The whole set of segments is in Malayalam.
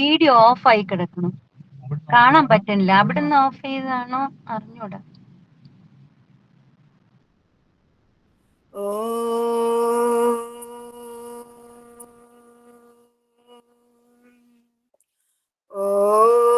വീഡിയോ ഓഫ് ആയി കിടക്കണം കാണാൻ പറ്റുന്നില്ല. അവിടുന്ന് ഓഫ് ചെയ്താണോ അറിഞ്ഞൂടാ. ॐ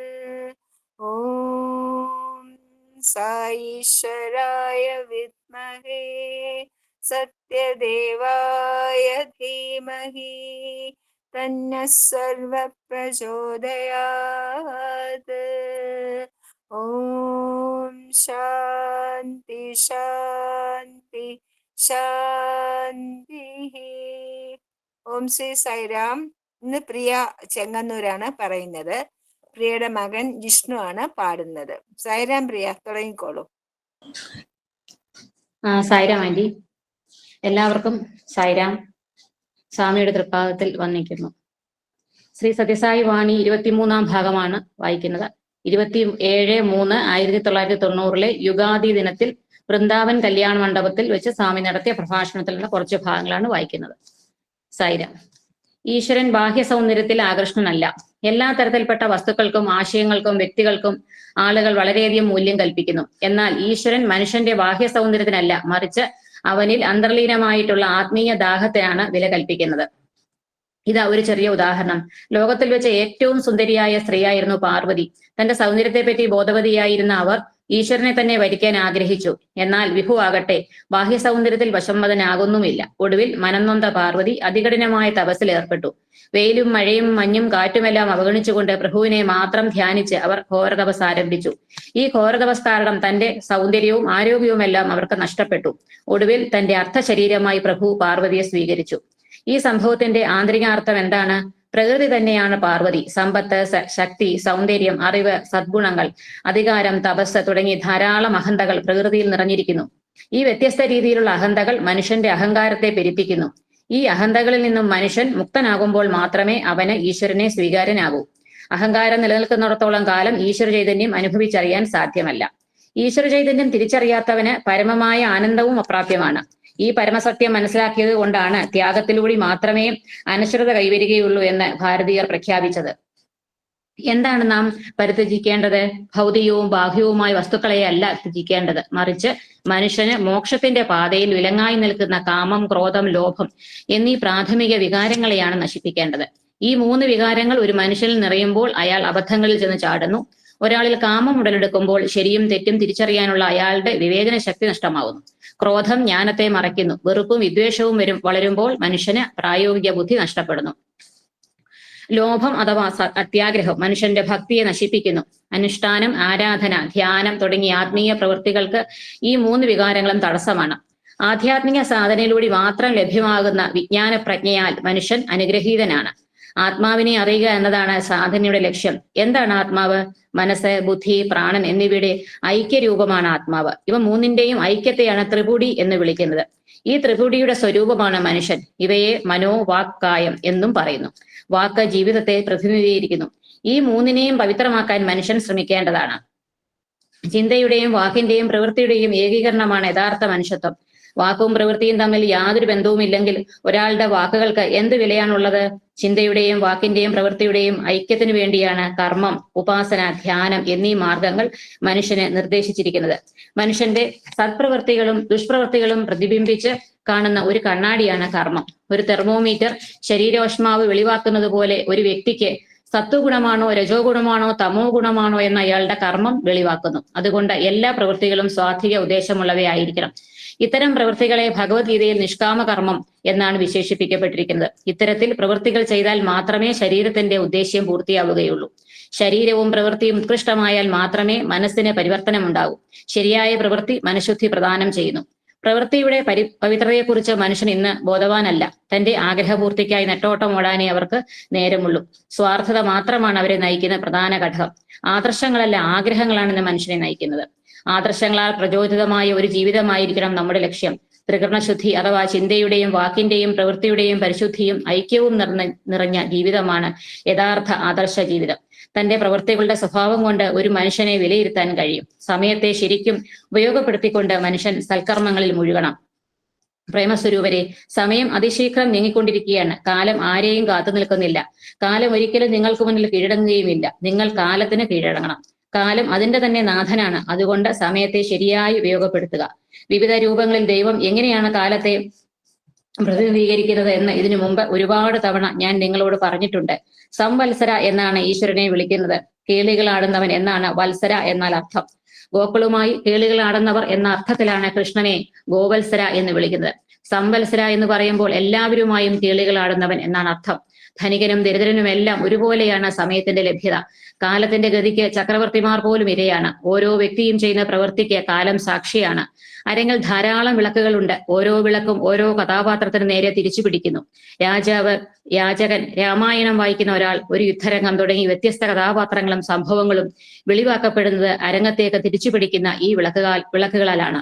സായിശ്വരായ വിദ്മഹേ സത്യദേവായ ധീമഹി തന്ന സർവപ്രചോദയാത് ഓം ശാന്തി ശാന്തി ശാന്തി ഓം ശ്രീ സൈറാം ഇന്ന് പ്രിയ ചെങ്ങന്നൂരാണ് പറയുന്നത്. പ്രിയയുടെ മകൻ ജിഷ്ണു ആണ് പാടുന്നത്. സൈറാം പ്രിയ തുടങ്ങിക്കോളൂ. സായിരാം ആന്റി. എല്ലാവർക്കും സായിരാം സ്വാമിയുടെ തൃപ്പാദത്തിൽ വന്നിരിക്കുന്നു. ശ്രീ സത്യസായി വാണി ഇരുപത്തിമൂന്നാം ഭാഗമാണ് വായിക്കുന്നത്. ഇരുപത്തി ഏഴ് മൂന്ന് ആയിരത്തി തൊള്ളായിരത്തി തൊണ്ണൂറിലെ യുഗാദി ദിനത്തിൽ വൃന്ദാവൻ കല്യാണ മണ്ഡപത്തിൽ വെച്ച് സ്വാമി നടത്തിയ പ്രഭാഷണത്തിൽ നിന്ന് കുറച്ച് ഭാഗങ്ങളാണ് വായിക്കുന്നത്. സൈര ഈശ്വരൻ ബാഹ്യ സൗന്ദര്യത്തിൽ ആകർഷണനല്ല എല്ലാ തരത്തിൽപ്പെട്ട വസ്തുക്കൾക്കും ആശയങ്ങൾക്കും വ്യക്തികൾക്കും ആളുകൾ വളരെയധികം മൂല്യം കൽപ്പിക്കുന്നു. എന്നാൽ ഈശ്വരൻ മനുഷ്യന്റെ ബാഹ്യ സൗന്ദര്യത്തിനല്ല മറിച്ച് അവനിൽ അന്തർലീനമായിട്ടുള്ള ആത്മീയ ദാഹത്തെയാണ് വില കൽപ്പിക്കുന്നത്. ഇതാ ഒരു ചെറിയ ഉദാഹരണം. ലോകത്തിൽ വെച്ച് ഏറ്റവും സുന്ദരിയായ സ്ത്രീയായിരുന്നു പാർവതി. തന്റെ സൗന്ദര്യത്തെപ്പറ്റി ബോധവതിയായിരുന്ന അവർ ഈശ്വരനെ തന്നെ വരിക്കാൻ ആഗ്രഹിച്ചു. എന്നാൽ വിഹു ആകട്ടെ ബാഹ്യ സൗന്ദര്യത്തിൽ വശംവദനാകുന്നുമില്ല ഒടുവിൽ മനംനൊന്ത പാർവതി അതികഠിനമായ തപസ്സിൽ ഏർപ്പെട്ടു. വെയിലും മഴയും മഞ്ഞും കാറ്റുമെല്ലാം അവഗണിച്ചുകൊണ്ട് പ്രഭുവിനെ മാത്രം ധ്യാനിച്ച് അവർ ഘോരതപസ് ആരംഭിച്ചു. ഈ ഘോരതപസ് കാരണം തന്റെ സൗന്ദര്യവും ആരോഗ്യവും എല്ലാം അവർക്ക് നഷ്ടപ്പെട്ടു. ഒടുവിൽ തന്റെ അർത്ഥ ശരീരമായി പ്രഭു പാർവതിയെ സ്വീകരിച്ചു. ഈ സംഭവത്തിന്റെ ആന്തരികാർത്ഥം എന്താണ്? പ്രകൃതി തന്നെയാണ് പാർവതി. സമ്പത്ത് ശക്തി സൗന്ദര്യം അറിവ് സദ്ഗുണങ്ങൾ അധികാരം തപസ് തുടങ്ങി ധാരാളം അഹന്തകൾ പ്രകൃതിയിൽ നിറഞ്ഞിരിക്കുന്നു. ഈ വ്യത്യസ്ത രീതിയിലുള്ള അഹന്തകൾ മനുഷ്യന്റെ അഹങ്കാരത്തെ പെരുപ്പിക്കുന്നു. ഈ അഹന്തകളിൽ നിന്നും മനുഷ്യൻ മുക്തനാകുമ്പോൾ മാത്രമേ അവന് ഈശ്വരനെ സ്വീകാര്യനാകൂ. അഹങ്കാരം നിലനിൽക്കുന്നിടത്തോളം കാലം ഈശ്വര ചൈതന്യം അനുഭവിച്ചറിയാൻ സാധ്യമല്ല. ഈശ്വര ചൈതന്യം തിരിച്ചറിയാത്തവന് പരമമായ ആനന്ദവും അപ്രാപ്യമാണ്. ഈ പരമസത്യം മനസ്സിലാക്കിയത് കൊണ്ടാണ് ത്യാഗത്തിലൂടെ മാത്രമേ അനശ്വരത കൈവരികയുള്ളൂ എന്ന് ഭാരതീയർ പ്രഖ്യാപിച്ചത്. എന്താണ് നാം പരിത്യജിക്കേണ്ടത് ഭൗതികവും ബാഹ്യവുമായ വസ്തുക്കളെ അല്ല ത്യജിക്കേണ്ടത്. മറിച്ച് മനുഷ്യന് മോക്ഷത്തിന്റെ പാതയിൽ വിലങ്ങായി നിൽക്കുന്ന കാമം ക്രോധം ലോഭം എന്നീ പ്രാഥമിക വികാരങ്ങളെയാണ് നശിപ്പിക്കേണ്ടത്. ഈ മൂന്ന് വികാരങ്ങൾ ഒരു മനുഷ്യനിൽ നിറയുമ്പോൾ അയാൾ അബദ്ധങ്ങളിൽ ചെന്ന് ചാടുന്നു. ഒരാളിൽ കാമം ഉടലെടുക്കുമ്പോൾ ശരിയും തെറ്റും തിരിച്ചറിയാനുള്ള അയാളുടെ വിവേചന ശക്തി നഷ്ടമാവുന്നു. ക്രോധം ജ്ഞാനത്തെ മറയ്ക്കുന്നു. വെറുപ്പും വിദ്വേഷവും വരും. വളരുമ്പോൾ മനുഷ്യന് പ്രായോഗിക ബുദ്ധി നഷ്ടപ്പെടുന്നു. ലോഭം അഥവാ അത്യാഗ്രഹം മനുഷ്യന്റെ ഭക്തിയെ നശിപ്പിക്കുന്നു. അനുഷ്ഠാനം ആരാധന ധ്യാനം തുടങ്ങിയ ആത്മീയ പ്രവൃത്തികൾക്ക് ഈ മൂന്ന് വികാരങ്ങളും തടസ്സമാണ്. ആധ്യാത്മിക സാധനയിലൂടെ മാത്രം ലഭ്യമാകുന്ന വിജ്ഞാന പ്രജ്ഞയാൽ മനുഷ്യൻ അനുഗ്രഹീതനാണ്. ആത്മാവിനെ അറിയുക എന്നതാണ് സാധനയുടെ ലക്ഷ്യം. എന്താണ് ആത്മാവ്? മനസ്സ് ബുദ്ധി പ്രാണൻ എന്നിവയുടെ ഐക്യരൂപമാണ് ആത്മാവ്. ഇവ മൂന്നിന്റെയും ഐക്യത്തെയാണ് ത്രിപുടി എന്ന് വിളിക്കുന്നത്. ഈ ത്രിപുടിയുടെ സ്വരൂപമാണ് മനുഷ്യൻ. ഇവയെ മനോവാക്കായം വാക് എന്നും പറയുന്നു. വാക്ക് ജീവിതത്തെ പ്രതിനിധീകരിക്കുന്നു. ഈ മൂന്നിനെയും പവിത്രമാക്കാൻ മനുഷ്യൻ ശ്രമിക്കേണ്ടതാണ്. ചിന്തയുടെയും വാക്കിന്റെയും പ്രവൃത്തിയുടെയും ഏകീകരണമാണ് യഥാർത്ഥ മനുഷ്യത്വം. വാക്കും പ്രവൃത്തിയും തമ്മിൽ യാതൊരു ബന്ധവുമില്ലെങ്കിൽ ഒരാളുടെ വാക്കുകൾക്ക് എന്ത് വിലയാണുള്ളത്? ചിന്തയുടെയും വാക്കിന്റെയും പ്രവൃത്തിയുടെയും ഐക്യത്തിനു വേണ്ടിയാണ് കർമ്മം ഉപാസന ധ്യാനം എന്നീ മാർഗങ്ങൾ മനുഷ്യനെ നിർദ്ദേശിച്ചിരിക്കുന്നത്. മനുഷ്യന്റെ സത്പ്രവൃത്തികളും ദുഷ്പ്രവൃത്തികളും പ്രതിബിംബിച്ച് കാണുന്ന ഒരു കണ്ണാടിയാണ് കർമ്മം. ഒരു തെർമോമീറ്റർ ശരീരോഷ്മാവ് വെളിവാക്കുന്നത് പോലെ ഒരു വ്യക്തിക്ക് സത്വഗുണമാണോ രജോ ഗുണമാണോ തമോ ഗുണമാണോ എന്ന അയാളുടെ കർമ്മം വെളിവാക്കുന്നു. അതുകൊണ്ട് എല്ലാ പ്രവൃത്തികളും സ്വാധിക ഉദ്ദേശമുള്ളവയായിരിക്കണം. ഇത്തരം പ്രവൃത്തികളെ ഭഗവത്ഗീതയിൽ നിഷ്കാമ കർമ്മം എന്നാണ് വിശേഷിപ്പിക്കപ്പെട്ടിരിക്കുന്നത്. ഇത്തരത്തിൽ പ്രവൃത്തികൾ ചെയ്താൽ മാത്രമേ ശരീരത്തിന്റെ ഉദ്ദേശ്യം പൂർത്തിയാവുകയുള്ളൂ. ശരീരവും പ്രവൃത്തിയും ഉത്കൃഷ്ടമായാൽ മാത്രമേ മനസ്സിന് പരിവർത്തനമുണ്ടാകൂ ശരിയായ പ്രവൃത്തി മനഃശുദ്ധി പ്രദാനം ചെയ്യുന്നു. പ്രവൃത്തിയുടെ പരി പവിത്രതയെക്കുറിച്ച് മനുഷ്യൻ ഇന്ന് ബോധവാനല്ല. തന്റെ ആഗ്രഹപൂർത്തിക്കായി നെട്ടോട്ടം ഓടാനേ അവർക്ക് നേരമുള്ളൂ. സ്വാർത്ഥത മാത്രമാണ് അവരെ നയിക്കുന്ന പ്രധാന ഘടകം. ആദർശങ്ങളല്ല ആഗ്രഹങ്ങളാണ് ഇന്ന് മനുഷ്യനെ നയിക്കുന്നത്. ആദർശങ്ങളാൽ പ്രചോദിതമായ ഒരു ജീവിതമായിരിക്കണം നമ്മുടെ ലക്ഷ്യം. ത്രികരണശുദ്ധി അഥവാ ചിന്തയുടെയും വാക്കിന്റെയും പ്രവൃത്തിയുടെയും പരിശുദ്ധിയും ഐക്യവും നിറഞ്ഞ ജീവിതമാണ് യഥാർത്ഥ ആദർശ ജീവിതം. തന്റെ പ്രവൃത്തികളുടെ സ്വഭാവം കൊണ്ട് ഒരു മനുഷ്യനെ വിലയിരുത്താൻ കഴിയും. സമയത്തെ ശരിക്കും ഉപയോഗപ്പെടുത്തിക്കൊണ്ട് മനുഷ്യൻ സൽക്കർമ്മങ്ങളിൽ മുഴുകണം. പ്രേമസ്വരൂപരെ സമയം അതിശീഘ്രം നീങ്ങിക്കൊണ്ടിരിക്കുകയാണ്. കാലം ആരെയും കാത്തു നിൽക്കുന്നില്ല. കാലം ഒരിക്കലും നിങ്ങൾക്ക് മുന്നിൽ കീഴടങ്ങുകയുമില്ല. നിങ്ങൾ കാലത്തിന് കീഴടങ്ങണം. കാലം അതിന്റെ തന്നെ നാഥനാണ്. അതുകൊണ്ട് സമയത്തെ ശരിയായി ഉപയോഗപ്പെടുത്തുക. വിവിധ രൂപങ്ങളിൽ ദൈവം എങ്ങനെയാണ് കാലത്തെ പ്രതിനിധീകരിക്കുന്നത് എന്ന് ഇതിനു മുമ്പ് ഒരുപാട് തവണ ഞാൻ നിങ്ങളോട് പറഞ്ഞിട്ടുണ്ട്. സംവത്സര എന്നാണ് ഈശ്വരനെ വിളിക്കുന്നത്. കേളികളാടുന്നവൻ എന്നാണ് വത്സര എന്നാൽ അർത്ഥം. ഗോക്കളുമായി കേളികളാടുന്നവർ എന്ന അർത്ഥത്തിലാണ് കൃഷ്ണനെ ഗോവത്സര എന്ന് വിളിക്കുന്നത്. സംവത്സര എന്ന് പറയുമ്പോൾ എല്ലാവരുമായും കേളികളാടുന്നവൻ എന്നാണ് അർത്ഥം. ധനികനും ദരിദ്രനുമെല്ലാം ഒരുപോലെയാണ് സമയത്തിന്റെ ലഭ്യത. കാലത്തിന്റെ ഗതിക്ക് ചക്രവർത്തിമാർ പോലും ഇരയാണ്. ഓരോ വ്യക്തിയും ചെയ്യുന്ന പ്രവൃത്തിക്ക് കാലം സാക്ഷിയാണ്. അരങ്ങിൽ ധാരാളം വിളക്കുകളുണ്ട്. ഓരോ വിളക്കും ഓരോ കഥാപാത്രത്തിന് നേരെ തിരിച്ചു പിടിക്കുന്നു. രാജാവ് യാചകൻ രാമായണം വായിക്കുന്ന ഒരാൾ ഒരു യുദ്ധരംഗം തുടങ്ങി വ്യത്യസ്ത കഥാപാത്രങ്ങളും സംഭവങ്ങളും വെളിവാക്കപ്പെടുന്നത് അരങ്ങത്തേക്ക് തിരിച്ചു പിടിക്കുന്ന ഈ വിളക്കുകാൽ വിളക്കുകളാലാണ്.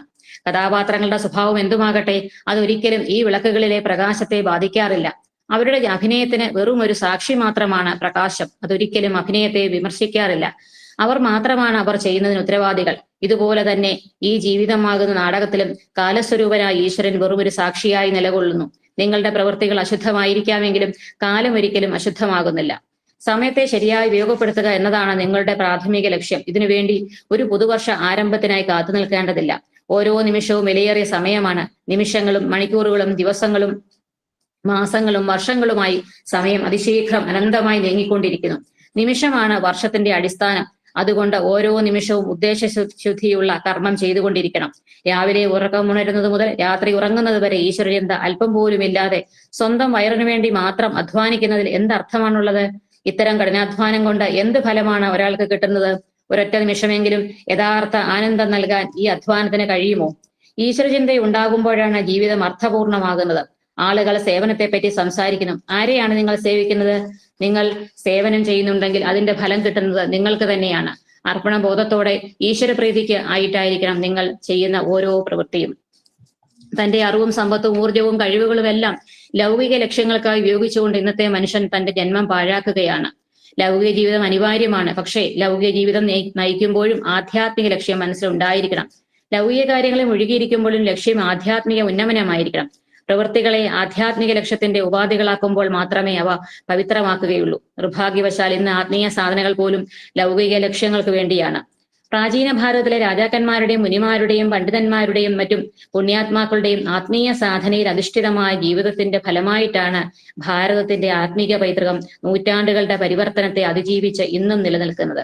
കഥാപാത്രങ്ങളുടെ സ്വഭാവം എന്തുമാകട്ടെ അതൊരിക്കലും ഈ വിളക്കുകളിലെ പ്രകാശത്തെ ബാധിക്കാറില്ല. അവരുടെ അഭിനയത്തിന് വെറും ഒരു സാക്ഷി മാത്രമാണ് പ്രകാശം. അതൊരിക്കലും അഭിനയത്തെ വിമർശിക്കാറില്ല. അവർ മാത്രമാണ് അവർ ചെയ്യുന്നതിന് ഉത്തരവാദികൾ. ഇതുപോലെ തന്നെ ഈ ജീവിതമാകുന്ന നാടകത്തിലും കാലസ്വരൂപനായ ഈശ്വരൻ വെറും ഒരു സാക്ഷിയായി നിലകൊള്ളുന്നു. നിങ്ങളുടെ പ്രവൃത്തികൾ അശുദ്ധമായിരിക്കാമെങ്കിലും കാലം ഒരിക്കലും അശുദ്ധമാകുന്നില്ല. സമയത്തെ ശരിയായി ഉപയോഗപ്പെടുത്തുക എന്നതാണ് നിങ്ങളുടെ പ്രാഥമിക ലക്ഷ്യം. ഇതിനുവേണ്ടി ഒരു പുതുവർഷ ആരംഭത്തിനായി കാത്തു നിൽക്കേണ്ടതില്ല ഓരോ നിമിഷവും വിലയേറിയ സമയമാണ്. നിമിഷങ്ങളും മണിക്കൂറുകളും ദിവസങ്ങളും മാസങ്ങളും വർഷങ്ങളുമായി സമയം അതിശീഘ്രം അനന്തമായി നീങ്ങിക്കൊണ്ടിരിക്കുന്നു. നിമിഷമാണ് വർഷത്തിന്റെ അടിസ്ഥാനം. അതുകൊണ്ട് ഓരോ നിമിഷവും ഉദ്ദേശ ശുദ്ധിയുള്ള കർമ്മം ചെയ്തുകൊണ്ടിരിക്കണം. രാവിലെ ഉറക്കമുണരുന്നത് മുതൽ രാത്രി ഉറങ്ങുന്നത് വരെ ഈശ്വരചിന്ത അല്പം പോലും ഇല്ലാതെ സ്വന്തം വയറിനു വേണ്ടി മാത്രം അധ്വാനിക്കുന്നതിൽ എന്തർത്ഥമാണുള്ളത്? ഇത്തരം കഠിനാധ്വാനം കൊണ്ട് എന്ത് ഫലമാണ് ഒരാൾക്ക് കിട്ടുന്നത്? ഒരൊറ്റ നിമിഷമെങ്കിലും യഥാർത്ഥ ആനന്ദം നൽകാൻ ഈ അധ്വാനത്തിന് കഴിയുമോ? ഈശ്വരചിന്ത ഉണ്ടാകുമ്പോഴാണ് ജീവിതം അർത്ഥപൂർണമാകുന്നത്. ആളുകൾ സേവനത്തെപ്പറ്റി സംസാരിക്കണം. ആരെയാണ് നിങ്ങൾ സേവിക്കുന്നത്? നിങ്ങൾ സേവനം ചെയ്യുന്നുണ്ടെങ്കിൽ അതിന്റെ ഫലം കിട്ടുന്നത് നിങ്ങൾക്ക് തന്നെയാണ്. അർപ്പണ ബോധത്തോടെ ഈശ്വരപ്രീതിക്ക് ആയിട്ടായിരിക്കണം നിങ്ങൾ ചെയ്യുന്ന ഓരോ പ്രവൃത്തിയും. തന്റെ അറിവും സമ്പത്തും ഊർജവും കഴിവുകളും എല്ലാം ലൗകിക ലക്ഷ്യങ്ങൾക്കായി ഉപയോഗിച്ചുകൊണ്ട് ഇന്നത്തെ മനുഷ്യൻ തന്റെ ജന്മം പാഴാക്കുകയാണ്. ലൗകിക ജീവിതം അനിവാര്യമാണ്. പക്ഷേ ലൗകിക ജീവിതം നയിക്കുമ്പോഴും ആധ്യാത്മിക ലക്ഷ്യം മനസ്സിലുണ്ടായിരിക്കണം ലൗകിക കാര്യങ്ങളിൽ മുഴുകിയിരിക്കുമ്പോഴും ലക്ഷ്യം ആധ്യാത്മിക ഉന്നമനമായിരിക്കണം. പ്രവൃത്തികളെ ആധ്യാത്മിക ലക്ഷ്യത്തിന്റെ ഉപാധികളാക്കുമ്പോൾ മാത്രമേ അവ പവിത്രമാക്കുകയുള്ളൂ. നിർഭാഗ്യവശാൽ ഇന്ന് ആത്മീയ സാധനങ്ങൾ പോലും ലൗകിക ലക്ഷ്യങ്ങൾക്ക് വേണ്ടിയാണ്. പ്രാചീന ഭാരതത്തിലെ രാജാക്കന്മാരുടെയും മുനിമാരുടെയും പണ്ഡിതന്മാരുടെയും മറ്റും പുണ്യാത്മാക്കളുടെയും ആത്മീയ സാധനയിൽ അധിഷ്ഠിതമായ ജീവിതത്തിന്റെ ഫലമായിട്ടാണ് ഭാരതത്തിന്റെ ആത്മീക പൈതൃകം നൂറ്റാണ്ടുകളുടെ പരിവർത്തനത്തെ അതിജീവിച്ച് ഇന്നും നിലനിൽക്കുന്നത്.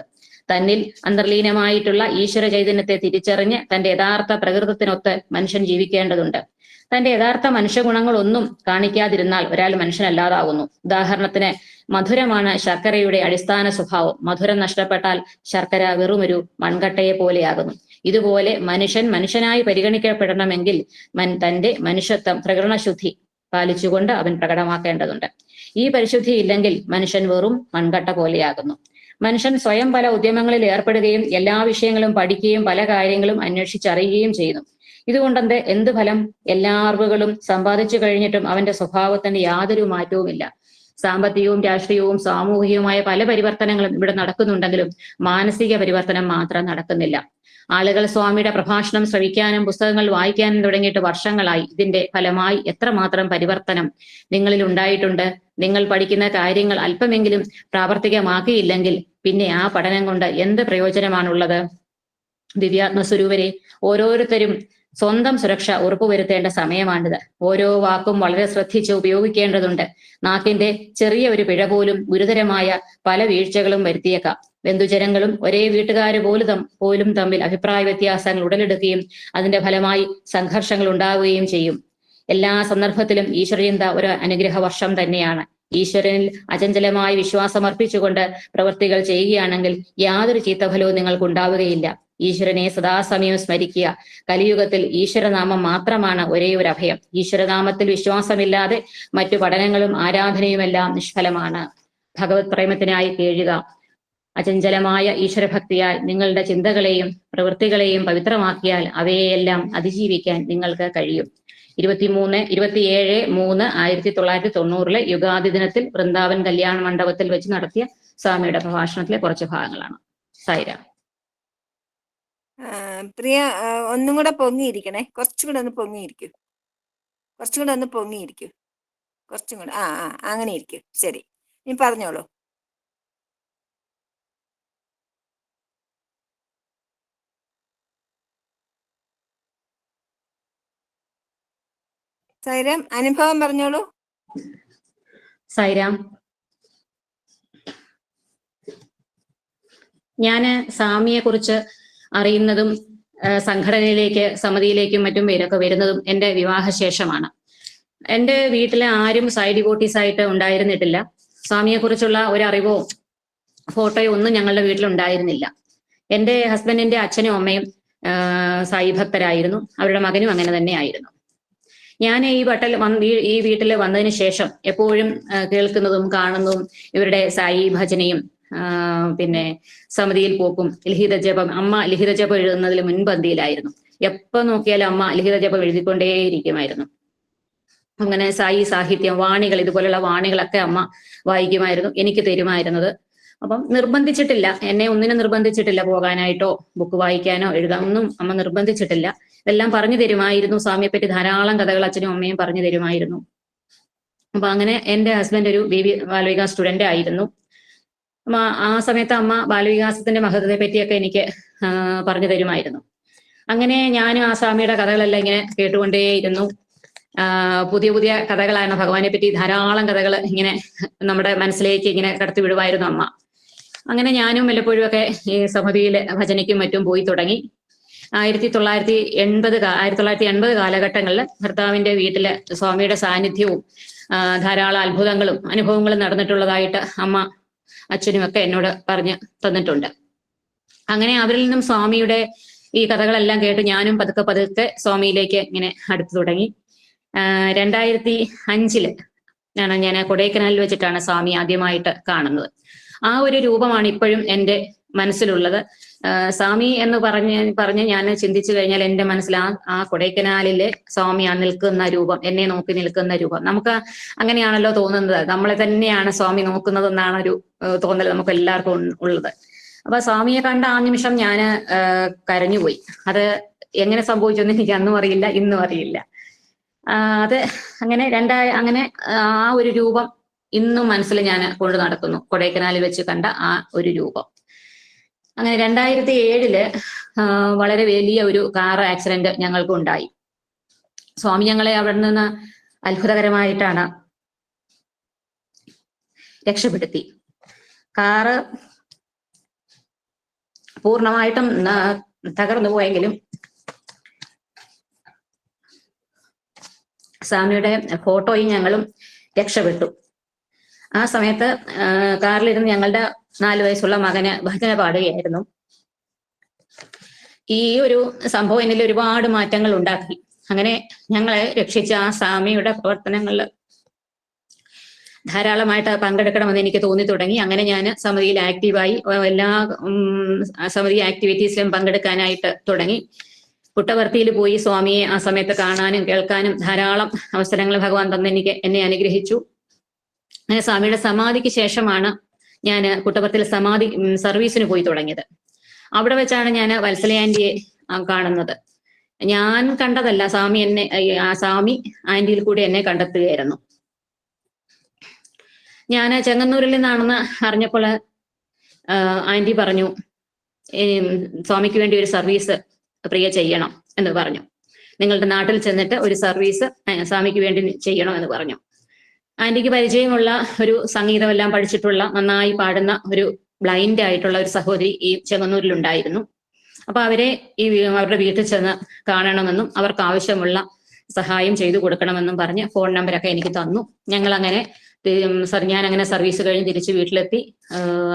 തന്നിൽ അന്തർലീനമായിട്ടുള്ള ഈശ്വര ചൈതന്യത്തെ തിരിച്ചറിഞ്ഞ് തന്റെ യഥാർത്ഥ പ്രകൃതത്തിനൊത്ത് മനുഷ്യൻ ജീവിക്കേണ്ടതുണ്ട്. തന്റെ യഥാർത്ഥ മനുഷ്യഗുണങ്ങളൊന്നും കാണിക്കാതിരുന്നാൽ ഒരാൾ മനുഷ്യനല്ലാതാകുന്നു ഉദാഹരണത്തിന് മധുരമാണ് ശർക്കരയുടെ അടിസ്ഥാന സ്വഭാവം. മധുരം നഷ്ടപ്പെട്ടാൽ ശർക്കര വെറുമൊരു മൺകട്ടയെ പോലെയാകുന്നു. ഇതുപോലെ മനുഷ്യൻ മനുഷ്യനായി പരിഗണിക്കപ്പെടണമെങ്കിൽ മൻ തന്റെ മനുഷ്യത്വം പ്രകടനശുദ്ധി പാലിച്ചുകൊണ്ട് അവൻ പ്രകടമാക്കേണ്ടതുണ്ട്. ഈ പരിശുദ്ധി ഇല്ലെങ്കിൽ മനുഷ്യൻ വെറും മൺകട്ട പോലെയാകുന്നു. മനുഷ്യൻ സ്വയം പല ഉദ്യമങ്ങളിൽ ഏർപ്പെടുകയും എല്ലാ വിഷയങ്ങളും പഠിക്കുകയും പല കാര്യങ്ങളും അന്വേഷിച്ചറിയുകയും ചെയ്യുന്നു. ഇതുകൊണ്ടെന്ത്? എന്ത് ഫലം? എല്ലാ അറിവുകളും സമ്പാദിച്ചു കഴിഞ്ഞിട്ടും അവന്റെ സ്വഭാവത്തിന് യാതൊരു മാറ്റവുമില്ല. സാമ്പത്തികവും രാഷ്ട്രീയവും സാമൂഹികവുമായ പല പരിവർത്തനങ്ങളും ഇവിടെ നടക്കുന്നുണ്ടെങ്കിലും മാനസിക പരിവർത്തനം മാത്രം നടക്കുന്നില്ല. ആളുകൾ സ്വാമിയുടെ പ്രഭാഷണം ശ്രവിക്കാനും പുസ്തകങ്ങൾ വായിക്കാനും തുടങ്ങിയിട്ട് വർഷങ്ങളായി ഇതിന്റെ ഫലമായി എത്രമാത്രം പരിവർത്തനം നിങ്ങളിൽ ഉണ്ടായിട്ടുണ്ട്? നിങ്ങൾ പഠിക്കുന്ന കാര്യങ്ങൾ അല്പമെങ്കിലും പ്രാവർത്തികമാക്കിയില്ലെങ്കിൽ പിന്നെ ആ പഠനം കൊണ്ട് എന്ത് പ്രയോജനമാണുള്ളത്? ദിവ്യാത്മസ്വരൂപരെ ഓരോരുത്തരും സ്വന്തം സുരക്ഷ ഉറപ്പുവരുത്തേണ്ട സമയമാണിത്. ഓരോ വാക്കും വളരെ ശ്രദ്ധിച്ച് ഉപയോഗിക്കേണ്ടതുണ്ട്. നാക്കിന്റെ ചെറിയ ഒരു പിഴ പോലും ഗുരുതരമായ പല വീഴ്ചകളും വരുത്തിയേക്കാം. ബന്ധുജനങ്ങളും ഒരേ വീട്ടുകാര് പോലും പോലും തമ്മിൽ അഭിപ്രായ വ്യത്യാസങ്ങൾ ഉടലെടുക്കുകയും അതിന്റെ ഫലമായി സംഘർഷങ്ങൾ ഉണ്ടാവുകയും ചെയ്യും. എല്ലാ സന്ദർഭത്തിലും ഈശ്വരചിന്ത ഒരു അനുഗ്രഹ വർഷം തന്നെയാണ്. ഈശ്വരനിൽ അചഞ്ചലമായി വിശ്വാസമർപ്പിച്ചുകൊണ്ട് പ്രവൃത്തികൾ ചെയ്യുകയാണെങ്കിൽ യാതൊരു ചീത്തഫലവും നിങ്ങൾക്ക് ഉണ്ടാവുകയില്ല ഈശ്വരനെ സദാസമയം സ്മരിക്കുക. കലിയുഗത്തിൽ ഈശ്വരനാമം മാത്രമാണ് ഒരേ ഒരു അഭയം. ഈശ്വരനാമത്തിൽ വിശ്വാസമില്ലാതെ മറ്റു പഠനങ്ങളും ആരാധനയുമെല്ലാം നിഷ്ഫലമാണ്. ഭഗവത് പ്രേമത്തിനായി കേഴുക. അചഞ്ചലമായ ഈശ്വരഭക്തിയാൽ നിങ്ങളുടെ ചിന്തകളെയും പ്രവൃത്തികളെയും പവിത്രമാക്കിയാൽ അവയെല്ലാം അതിജീവിക്കാൻ നിങ്ങൾക്ക് കഴിയും. ഇരുപത്തിമൂന്ന് ഇരുപത്തിയേഴ് മൂന്ന് ആയിരത്തി തൊള്ളായിരത്തി തൊണ്ണൂറിലെ യുഗാദി ദിനത്തിൽ വൃന്ദാവൻ കല്യാണ മണ്ഡപത്തിൽ വെച്ച് നടത്തിയ സ്വാമിയുടെ പ്രഭാഷണത്തിലെ കുറച്ച് ഭാഗങ്ങളാണ്. ആ, പ്രിയ ഒന്നും കൂടെ പൊങ്ങിയിരിക്കണേ. കുറച്ചും കൂടെ ഒന്ന് പൊങ്ങിയിരിക്കൂ. കുറച്ചും കൂടെ ഒന്ന് പൊങ്ങിയിരിക്കൂ. കുറച്ചും കൂടെ ആ ആ അങ്ങനെ ഇരിക്കൂ. ശരി. നീ പറഞ്ഞോളൂ. സൈരാം അനുഭവം പറഞ്ഞോളൂ. സൈരാം. ഞാൻ സ്വാമിയെ കുറിച്ച് അറിയുന്നതും സംഘടനയിലേക്ക് സമിതിയിലേക്കും മറ്റും പേരൊക്കെ വരുന്നതും എന്റെ വിവാഹശേഷമാണ്. എന്റെ വീട്ടിലെ ആരും സൈഡ് ഡിവോട്ടീസ് ആയിട്ട് ഉണ്ടായിരുന്നിട്ടില്ല. സ്വാമിയെക്കുറിച്ചുള്ള ഒരു അറിവോ ഫോട്ടോയോ ഒന്നും ഞങ്ങളുടെ വീട്ടിൽ ഉണ്ടായിരുന്നില്ല. എന്റെ ഹസ്ബൻഡിന്റെ അച്ഛനും അമ്മയും സായി ഭക്തരായിരുന്നു. അവരുടെ മകനും അങ്ങനെ തന്നെയായിരുന്നു. ഞാൻ ഈ വട്ടൽ ഈ വീട്ടിൽ വന്നതിന് ശേഷം എപ്പോഴും കേൾക്കുന്നതും കാണുന്നതും ഇവരുടെ സായി ഭജനയും പിന്നെ സമിതിയിൽ പോക്കും ലിഖിത ജപം അമ്മ ലിഖിത ജപം എഴുതുന്നതിൽ മുൻപന്തിയിലായിരുന്നു എപ്പോ നോക്കിയാലും അമ്മ ലിഖിത ജപം എഴുതിക്കൊണ്ടേയിരിക്കുമായിരുന്നു. അങ്ങനെ സായി സാഹിത്യം വാണികൾ ഇതുപോലെയുള്ള വാണികളൊക്കെ അമ്മ വായിക്കുമായിരുന്നു എനിക്ക് തരുമായിരുന്നത്. അപ്പം നിർബന്ധിച്ചിട്ടില്ല എന്നെ ഒന്നിനും നിർബന്ധിച്ചിട്ടില്ല പോകാനായിട്ടോ ബുക്ക് വായിക്കാനോ എഴുതാനൊന്നും അമ്മ നിർബന്ധിച്ചിട്ടില്ല. ഇതെല്ലാം പറഞ്ഞു തരുമായിരുന്നു സ്വാമിയെ പറ്റി ധാരാളം കഥകൾ അച്ഛനും അമ്മയും പറഞ്ഞു തരുമായിരുന്നു. അപ്പൊ അങ്ങനെ എന്റെ ഹസ്ബൻഡ് ഒരു ബി ബി ബാലവിക സ്റ്റുഡന്റ് ആയിരുന്നു. അമ്മ ആ സമയത്ത് അമ്മ ബാലവികാസത്തിന്റെ മഹത്വത്തെ പറ്റിയൊക്കെ എനിക്ക് പറഞ്ഞു തരുമായിരുന്നു. അങ്ങനെ ഞാനും ആ സ്വാമിയുടെ കഥകളെല്ലാം ഇങ്ങനെ കേട്ടുകൊണ്ടേയിരുന്നു. പുതിയ പുതിയ കഥകളാണ് ഭഗവാനെ പറ്റി ധാരാളം കഥകൾ ഇങ്ങനെ നമ്മുടെ മനസ്സിലേക്ക് ഇങ്ങനെ കടത്തി വിടുമായിരുന്നു അമ്മ. അങ്ങനെ ഞാനും വല്ലപ്പോഴും ഒക്കെ ഈ സമിതിയിൽ ഭജനയ്ക്കും മറ്റും പോയി തുടങ്ങി. ആയിരത്തി തൊള്ളായിരത്തി എൺപത് ആയിരത്തി തൊള്ളായിരത്തി എൺപത് കാലഘട്ടങ്ങളിൽ ഭർത്താവിന്റെ വീട്ടിലെ സ്വാമിയുടെ സാന്നിധ്യവും ധാരാളം അത്ഭുതങ്ങളും അനുഭവങ്ങളും നടന്നിട്ടുള്ളതായിട്ട് അമ്മ അച്ഛനും ഒക്കെ എന്നോട് പറഞ്ഞ് തന്നിട്ടുണ്ട്. അങ്ങനെ അവരിൽ നിന്നും സ്വാമിയുടെ ഈ കഥകളെല്ലാം കേട്ട് ഞാനും പതുക്കെ പതുക്കെ സ്വാമിയിലേക്ക് ഇങ്ങനെ അടുത്തു തുടങ്ങി. രണ്ടായിരത്തി അഞ്ചിൽ ആണ് ഞാൻ കൊടൈക്കനാലിൽ വെച്ചിട്ടാണ് സ്വാമി ആദ്യമായിട്ട് കാണുന്നത്. ആ ഒരു രൂപമാണ് ഇപ്പോഴും എന്റെ മനസ്സിലുള്ളത്. സ്വാമി എന്ന് പറഞ്ഞ് പറഞ്ഞ് ഞാൻ ചിന്തിച്ചു കഴിഞ്ഞാൽ എന്റെ മനസ്സിൽ ആ ആ കൊടൈക്കനാലിലെ സ്വാമിയാണ് നിൽക്കുന്ന രൂപം എന്നെ നോക്കി നിൽക്കുന്ന രൂപം. നമുക്ക് അങ്ങനെയാണല്ലോ തോന്നുന്നത്. നമ്മളെ തന്നെയാണ് സ്വാമി നോക്കുന്നത് എന്നാണ് ഒരു തോന്നൽ നമുക്ക് എല്ലാവർക്കും ഉള്ളത്. അപ്പൊ സ്വാമിയെ കണ്ട ആ നിമിഷം ഞാൻ കരഞ്ഞുപോയി. അത് എങ്ങനെ സംഭവിച്ചെന്ന് എനിക്ക് അന്നും അറിയില്ല ഇന്നും അറിയില്ല. അത് അങ്ങനെ രണ്ടായ അങ്ങനെ ആ ഒരു രൂപം ഇന്നും മനസ്സിൽ ഞാൻ കൊണ്ടു നടക്കുന്നു. കൊടൈക്കനാലിൽ വെച്ച് കണ്ട ആ ഒരു രൂപം. അങ്ങനെ രണ്ടായിരത്തി ഏഴിൽ വളരെ വലിയ ഒരു കാർ ആക്സിഡന്റ് ഞങ്ങൾക്ക് ഉണ്ടായി. സ്വാമി ഞങ്ങളെ അവിടെ നിന്ന് അത്ഭുതകരമായിട്ടാണ് രക്ഷപ്പെടുത്തി. കാറ് പൂർണമായിട്ടും തകർന്നു പോയെങ്കിലും സ്വാമിയുടെ ഫോട്ടോയും ഞങ്ങളും രക്ഷപ്പെട്ടു. ആ സമയത്ത് കാറിലിരുന്ന് ഞങ്ങളുടെ നാല് വയസ്സുള്ള മകന് ഭജന പാടുകയായിരുന്നു. ഈ ഒരു സംഭവം എന്നിൽ ഒരുപാട് മാറ്റങ്ങൾ ഉണ്ടാക്കി. അങ്ങനെ ഞങ്ങളെ രക്ഷിച്ച ആ സ്വാമിയുടെ പ്രവർത്തനങ്ങളിൽ ധാരാളമായിട്ട് പങ്കെടുക്കണമെന്ന് എനിക്ക് തോന്നി തുടങ്ങി. അങ്ങനെ ഞാൻ സമിതിയിൽ ആക്റ്റീവായി എല്ലാ സമിതി ആക്ടിവിറ്റീസിലും പങ്കെടുക്കാനായിട്ട് തുടങ്ങി. പുട്ടവർത്തിയിൽ പോയി സ്വാമിയെ ആ സമയത്ത് കാണാനും കേൾക്കാനും ധാരാളം അവസരങ്ങൾ ഭഗവാൻ തന്നെ എനിക്ക് എന്നെ അനുഗ്രഹിച്ചു. അങ്ങനെ സ്വാമിയുടെ സമാധിക്ക് ശേഷമാണ് ഞാൻ കുട്ടപ്പുറത്തിൽ സമാധി സർവീസിന് പോയി തുടങ്ങിയത്. അവിടെ വെച്ചാണ് ഞാൻ വത്സലയാന്റിയെ കാണുന്നത്. ഞാൻ കണ്ടതല്ല സ്വാമി എന്നെ ആ സ്വാമി ആന്റിയിൽ കൂടി എന്നെ കണ്ടെത്തുകയായിരുന്നു. ഞാൻ ചെങ്ങന്നൂരിൽ നിന്നാണെന്ന് അറിഞ്ഞപ്പോൾ ആന്റി പറഞ്ഞു സ്വാമിക്ക് വേണ്ടി ഒരു സർവീസ് പ്രിയ ചെയ്യണം എന്ന് പറഞ്ഞു. നിങ്ങളുടെ നാട്ടിൽ ചെന്നിട്ട് ഒരു സർവീസ് സ്വാമിക്ക് വേണ്ടി ചെയ്യണം എന്ന് പറഞ്ഞു. ആന്റിക്ക് പരിചയമുള്ള ഒരു സംഗീതമെല്ലാം പഠിച്ചിട്ടുള്ള നന്നായി പാടുന്ന ഒരു ബ്ലൈൻഡ് ആയിട്ടുള്ള ഒരു സഹോദരി ഈ ചെങ്ങന്നൂരിലുണ്ടായിരുന്നു. അപ്പൊ അവരെ ഈ അവരുടെ വീട്ടിൽ ചെന്ന് കാണണമെന്നും അവർക്ക് ആവശ്യമുള്ള സഹായം ചെയ്തു കൊടുക്കണമെന്നും പറഞ്ഞ് ഫോൺ നമ്പരൊക്കെ എനിക്ക് തന്നു. ഞങ്ങൾ അങ്ങനെ ഞാൻ അങ്ങനെ സർവീസ് കഴിഞ്ഞ് തിരിച്ച് വീട്ടിലെത്തി.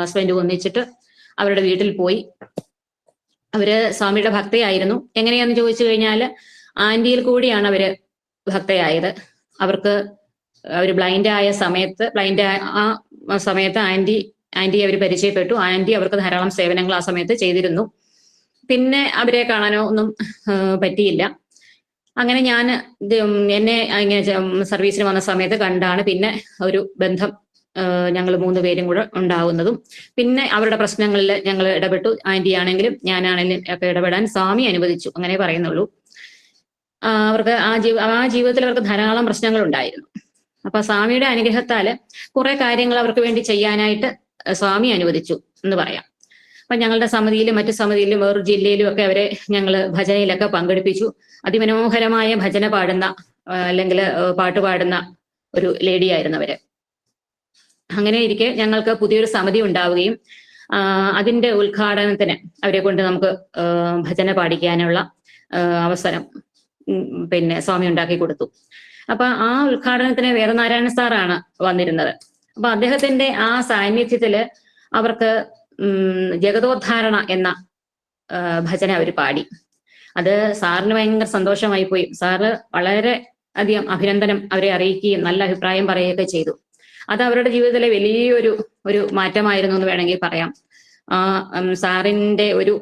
ഹസ്ബൻഡ് ഒന്നിച്ചിട്ട് അവരുടെ വീട്ടിൽ പോയി. അവർ സ്വാമിയുടെ ഭക്തയായിരുന്നു. എങ്ങനെയാന്ന് ചോദിച്ചു കഴിഞ്ഞാൽ ആന്റിയിൽ കൂടിയാണ് അവർ ഭക്തയായത്. അവർക്ക് അവർ ബ്ലൈൻഡ് ആയ സമയത്ത് ബ്ലൈൻഡ് ആ സമയത്ത് ആന്റി ആന്റി അവർ പരിചയപ്പെട്ടു. ആന്റി അവർക്ക് ധാരാളം സേവനങ്ങൾ ആ സമയത്ത് ചെയ്തിരുന്നു. പിന്നെ അവരെ കാണാനോ ഒന്നും പറ്റിയില്ല. അങ്ങനെ ഞാൻ എന്നെ ഇങ്ങനെ സർവീസിന് വന്ന സമയത്ത് കണ്ടാണ് പിന്നെ ഒരു ബന്ധം ഞങ്ങൾ മൂന്ന് പേരും കൂടെ ഉണ്ടാവുന്നതും. പിന്നെ അവരുടെ പ്രശ്നങ്ങളിൽ ഞങ്ങൾ ഇടപെട്ടു. ആന്റി ആണെങ്കിലും ഞാനാണെങ്കിലും ഒക്കെ ഇടപെടാൻ സ്വാമി അനുവദിച്ചു. അങ്ങനെ പറയുന്നുള്ളൂ. അവർക്ക് ആ ജീവ ആ ജീവിതത്തിൽ അവർക്ക് ധാരാളം പ്രശ്നങ്ങൾ ഉണ്ടായിരുന്നു. അപ്പൊ സ്വാമിയുടെ അനുഗ്രഹത്താൽ കുറെ കാര്യങ്ങൾ അവർക്ക് വേണ്ടി ചെയ്യാനായിട്ട് സ്വാമി അനുവദിച്ചു എന്ന് പറയാം. അപ്പൊ ഞങ്ങളുടെ സമിതിയിലും മറ്റു സമിതിയിലും വേറൊരു ജില്ലയിലും ഒക്കെ അവരെ ഞങ്ങൾ ഭജനയിലൊക്കെ പങ്കെടുപ്പിച്ചു. അതിമനോഹരമായ ഭജന പാടുന്ന അല്ലെങ്കിൽ പാട്ട് പാടുന്ന ഒരു ലേഡിയായിരുന്നു അവർ. അങ്ങനെ ഇരിക്കെ ഞങ്ങൾക്ക് പുതിയൊരു സമിതി ഉണ്ടാവുകയും അതിന്റെ ഉദ്ഘാടനത്തിന് അവരെ കൊണ്ട് നമുക്ക് ഭജന പാടിക്കാനുള്ള അവസരം പിന്നെ സ്വാമി ഉണ്ടാക്കി കൊടുത്തു. അപ്പൊ ആ ഉദ്ഘാടനത്തിന് വേദനാരായണ സാറാണ് വന്നിരുന്നത്. അപ്പൊ അദ്ദേഹത്തിന്റെ ആ സാന്നിധ്യത്തിൽ അവർക്ക് ജഗതോദ്ധാരണ എന്ന ഭജന അവർ പാടി. അത് സാറിന് ഭയങ്കര സന്തോഷമായി പോയി. സാറ് വളരെ അധികം അഭിനന്ദനം അവരെ അറിയിക്കുകയും നല്ല അഭിപ്രായം പറയുകയൊക്കെ ചെയ്തു. അത് അവരുടെ ജീവിതത്തിലെ വലിയൊരു ഒരു മാറ്റമായിരുന്നു എന്ന് വേണമെങ്കിൽ പറയാം. ആ സാറിന്റെ ഒരു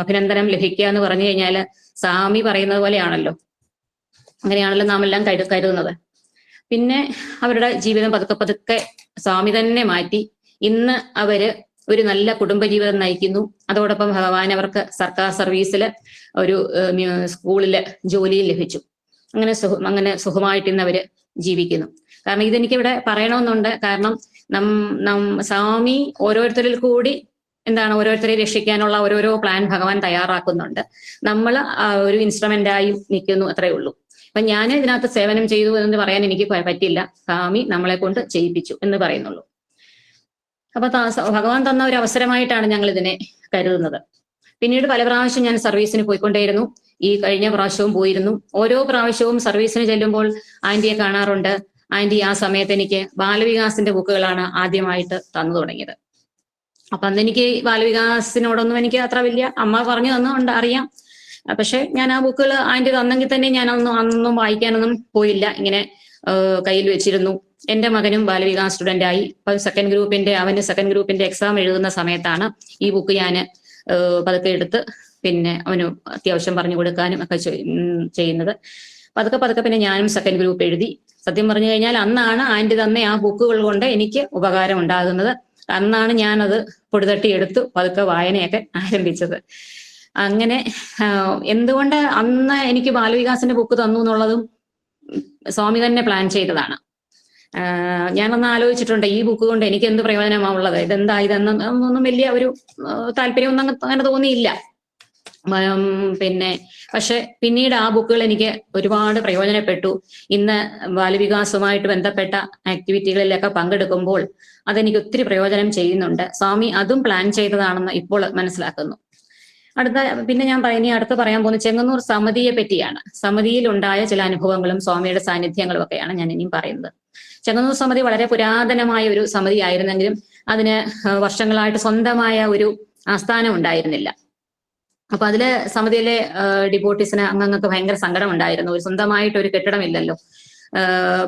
അഭിനന്ദനം ലഭിക്കുക എന്ന് പറഞ്ഞു കഴിഞ്ഞാൽ സ്വാമി പറയുന്നത് പോലെയാണല്ലോ. അങ്ങനെയാണല്ലോ നാം എല്ലാം കരു കരുതുന്നത്. പിന്നെ അവരുടെ ജീവിതം പതുക്കെ പതുക്കെ സ്വാമി തന്നെ മാറ്റി. ഇന്ന് അവർ ഒരു നല്ല കുടുംബജീവിതം നയിക്കുന്നു. അതോടൊപ്പം ഭഗവാൻ അവർക്ക് സർക്കാർ സർവീസിൽ ഒരു സ്കൂളിൽ ജോലിയും ലഭിച്ചു. അങ്ങനെ സുഖ അങ്ങനെ സുഖമായിട്ട് ഇന്ന് അവർ ജീവിക്കുന്നു. കാരണം ഇതെനിക്ക് ഇവിടെ പറയണമെന്നുണ്ട്. കാരണം നം നം സ്വാമി ഓരോരുത്തരിൽ കൂടി എന്താണ് ഓരോരുത്തരെ രക്ഷിക്കാനുള്ള ഓരോരോ പ്ലാൻ ഭഗവാൻ തയ്യാറാക്കുന്നുണ്ട്. നമ്മൾ ഒരു ഇൻസ്ട്രുമെന്റായി നിൽക്കുന്നു അത്രേ ഉള്ളൂ. അപ്പൊ ഞാൻ ഇതിനകത്ത് സേവനം ചെയ്തു എന്ന് പറയാൻ എനിക്ക് പറ്റില്ല. സ്വാമി നമ്മളെ കൊണ്ട് ചെയ്യിപ്പിച്ചു എന്ന് പറയുന്നുള്ളൂ. അപ്പൊ ഭഗവാൻ തന്ന ഒരു അവസരമായിട്ടാണ് ഞങ്ങൾ ഇതിനെ കരുതുന്നത്. പിന്നീട് പല പ്രാവശ്യം ഞാൻ സർവീസിന് പോയിക്കൊണ്ടേയിരുന്നു. ഈ കഴിഞ്ഞ പ്രാവശ്യവും പോയിരുന്നു. ഓരോ പ്രാവശ്യവും സർവീസിന് ചെല്ലുമ്പോൾ ആന്റിയെ കാണാറുണ്ട്. ആന്റി ആ സമയത്ത് എനിക്ക് ബാലവികാസിന്റെ ബുക്കുകളാണ് ആദ്യമായിട്ട് തന്നു തുടങ്ങിയത്. അപ്പൊ അന്ന് എനിക്ക് ബാലവികാസിനോടൊന്നും എനിക്ക് അത്ര വലിയ അമ്മ പറഞ്ഞു തന്നുകൊണ്ട് അറിയാം. പക്ഷെ ഞാൻ ആ ബുക്കുകൾ ആന്റി തന്നെങ്കിൽ തന്നെ ഞാൻ അന്നും അന്നൊന്നും വായിക്കാനൊന്നും പോയില്ല. ഇങ്ങനെ കയ്യിൽ വെച്ചിരുന്നു. എന്റെ മകനും ബാലവികാസ് സ്റ്റുഡന്റ് ആയി ഇപ്പൊ സെക്കൻഡ് ഗ്രൂപ്പിന്റെ അവന് സെക്കൻഡ് ഗ്രൂപ്പിന്റെ എക്സാം എഴുതുന്ന സമയത്താണ് ഈ ബുക്ക് ഞാൻ പതുക്കെ എടുത്ത് പിന്നെ അവന് അത്യാവശ്യം പറഞ്ഞു കൊടുക്കാനും ഒക്കെ ചെയ്യുന്നത്. പതുക്കെ പതുക്കെ പിന്നെ ഞാനും സെക്കൻഡ് ഗ്രൂപ്പ് എഴുതി. സത്യം പറഞ്ഞു കഴിഞ്ഞാൽ അന്നാണ് ആന്റി തന്ന ആ ബുക്കുകൾ കൊണ്ട് എനിക്ക് ഉപകാരം ഉണ്ടാകുന്നത്. അന്നാണ് ഞാനത് പൊടിതട്ടി എടുത്തു പതുക്കെ വായനയൊക്കെ ആരംഭിച്ചത്. അങ്ങനെ എന്തുകൊണ്ട് അന്ന് എനിക്ക് ബാലവികാസിന്റെ ബുക്ക് തന്നു എന്നുള്ളതും സ്വാമി തന്നെ പ്ലാൻ ചെയ്തതാണ്. ഞാനൊന്ന് ആലോചിച്ചിട്ടുണ്ട് ഈ ബുക്ക് കൊണ്ട് എനിക്ക് എന്ത് പ്രയോജനമാവുള്ളത് ഇതെന്താ ഇതെന്ന്? ഒന്നും വലിയ ഒരു താല്പര്യമൊന്നും അങ്ങ് അങ്ങനെ തോന്നിയില്ല. പിന്നെ പക്ഷെ പിന്നീട് ആ ബുക്കുകൾ എനിക്ക് ഒരുപാട് പ്രയോജനപ്പെട്ടു. ഇന്ന് ബാലവികാസവുമായിട്ട് ബന്ധപ്പെട്ട ആക്ടിവിറ്റികളിലൊക്കെ പങ്കെടുക്കുമ്പോൾ അതെനിക്ക് ഒത്തിരി പ്രയോജനം ചെയ്യുന്നുണ്ട്. സ്വാമി അതും പ്ലാൻ ചെയ്തതാണെന്ന് ഇപ്പോൾ മനസ്സിലാക്കുന്നു. അടുത്ത പിന്നെ ഞാൻ പറയുന്ന അടുത്ത് പറയാൻ പോകുന്ന ചെങ്ങന്നൂർ സമിതിയെ പറ്റിയാണ്. സമിതിയിൽ ഉണ്ടായ ചില അനുഭവങ്ങളും സ്വാമിയുടെ സാന്നിധ്യങ്ങളും ഒക്കെയാണ് ഞാൻ ഇനിയും പറയുന്നത്. ചെങ്ങന്നൂർ സമിതി വളരെ പുരാതനമായ ഒരു സമിതി ആയിരുന്നെങ്കിലും അതിന് വർഷങ്ങളായിട്ട് സ്വന്തമായ ഒരു ആസ്ഥാനം ഉണ്ടായിരുന്നില്ല. അപ്പൊ അതിലെ സമിതിയിലെ ഡിപ്പോട്ടീസിന് അംഗങ്ങൾക്ക് ഭയങ്കര സങ്കടം ഉണ്ടായിരുന്നു ഒരു സ്വന്തമായിട്ട് ഒരു കെട്ടിടമില്ലല്ലോ